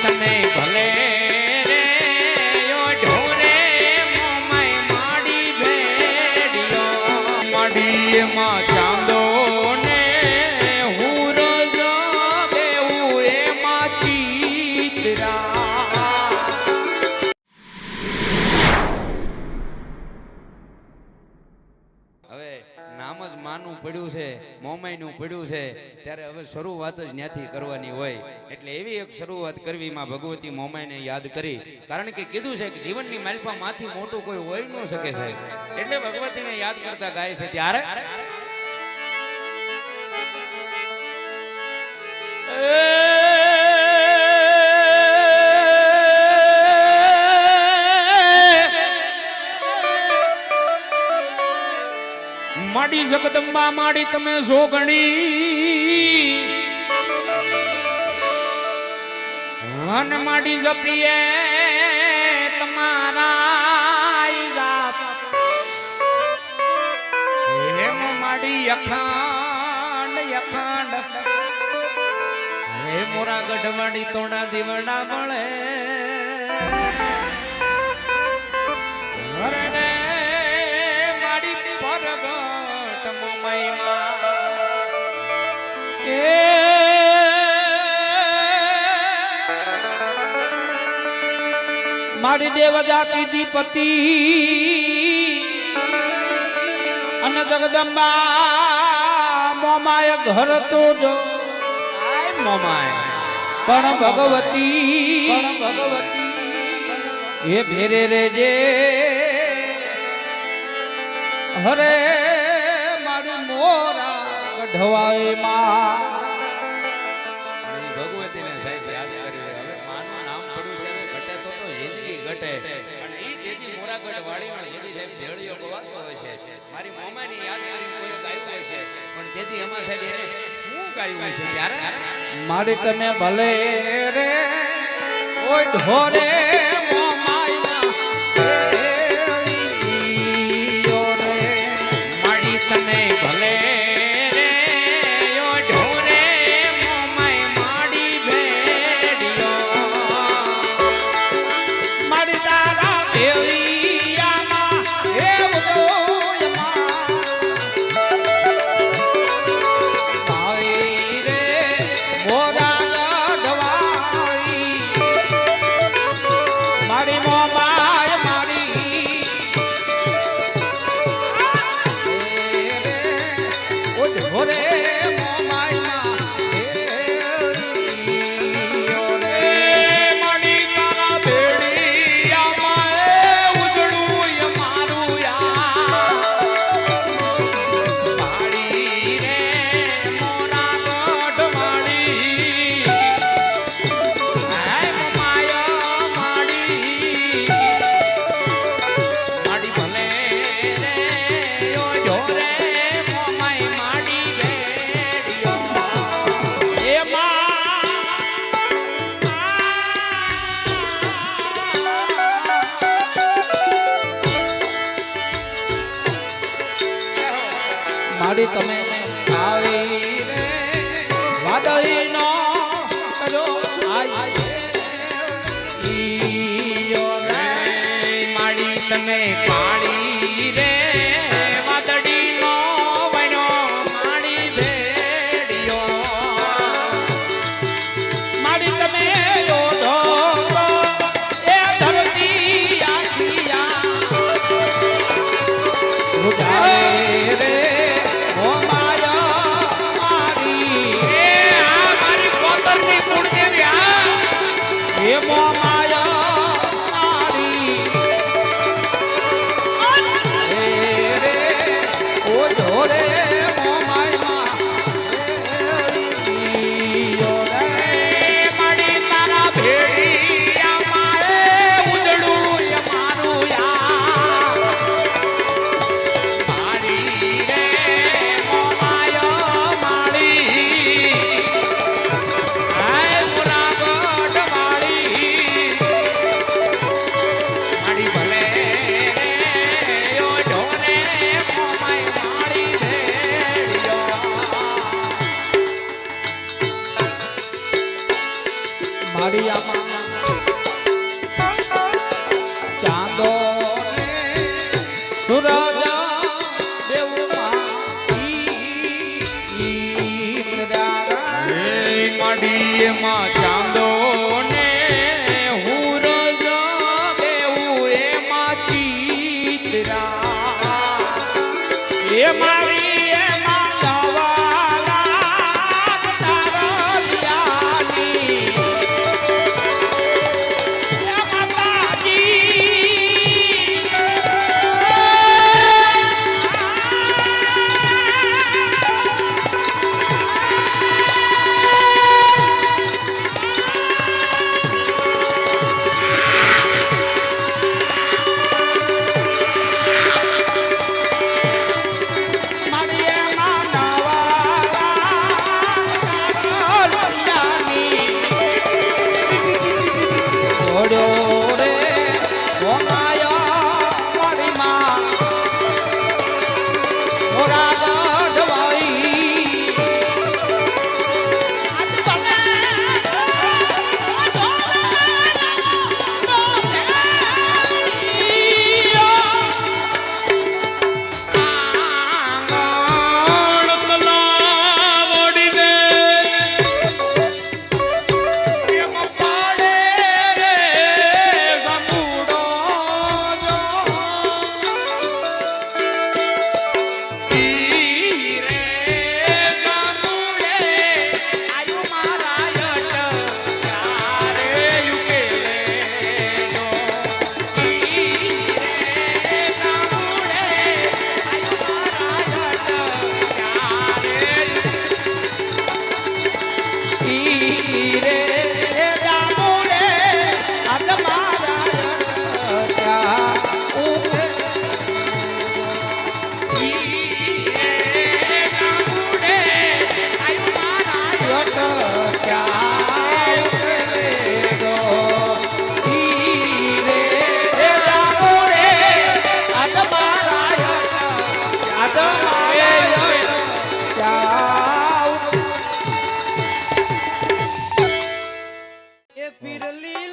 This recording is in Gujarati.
તને ભલે માનું પડ્યું છે મોમાઈનું પડ્યું છે, ત્યારે હવે શરૂઆત જ ત્યાંથી કરવાની હોય. એટલે એવી એક શરૂઆત કરવી માં ભગવતી મોમાઈને યાદ કરી. કારણ કે કીધું છે કે જીવનની માલપામાંથી મોટું કોઈ હોય ન શકે છે. એટલે ભગવતીને યાદ કરતા ગાય છે ત્યારે? માડી જગદંબા માડી તમે જોગણી વન માડી જપીએ તમારા હેમ માડી અખાંડ અખાંડ. હે મોરા ગઢવાડી તોડા દીવડા મળે. એ દેવ જાતિ દીપતિ અને જગદંબા મોમાય ઘર તો જો મોમાય પણ ભગવતી ભગવતી. એ ભેરે રેજે હરે મારી મોરા માં ભગવતીને સાહેબ યાદ કરી હવે માનું નામ પડ્યું છે ઘટે તો તો હેદગી ઘટે. અને ઈ તેજી મોરાગઢ વાળીમાં જેદી સાહેબ ભેળીઓ ગવાતો હોય છે. મારી મામાની યાદ કરી કોઈ ગાયું હોય છે. પણ જેદી એમાં સાહેબ એને શું ગાયું હોય છે ત્યારે? મારે તમે ભલે રે ઓય ઢોરે માડી તમે આવી રે વાદળી નો કરો. ઈયો રે માડી તમે પાડી રે. વાદળી નો બન્યો માડી ભેડિયો માડી તમે યોધો એ ધરતી આખિયા ઉજાડે આ એ ચાંદો ને સૂરજ દેવમાં ઈ- ઈ- ઈ- એ માડીએ માં பிறலி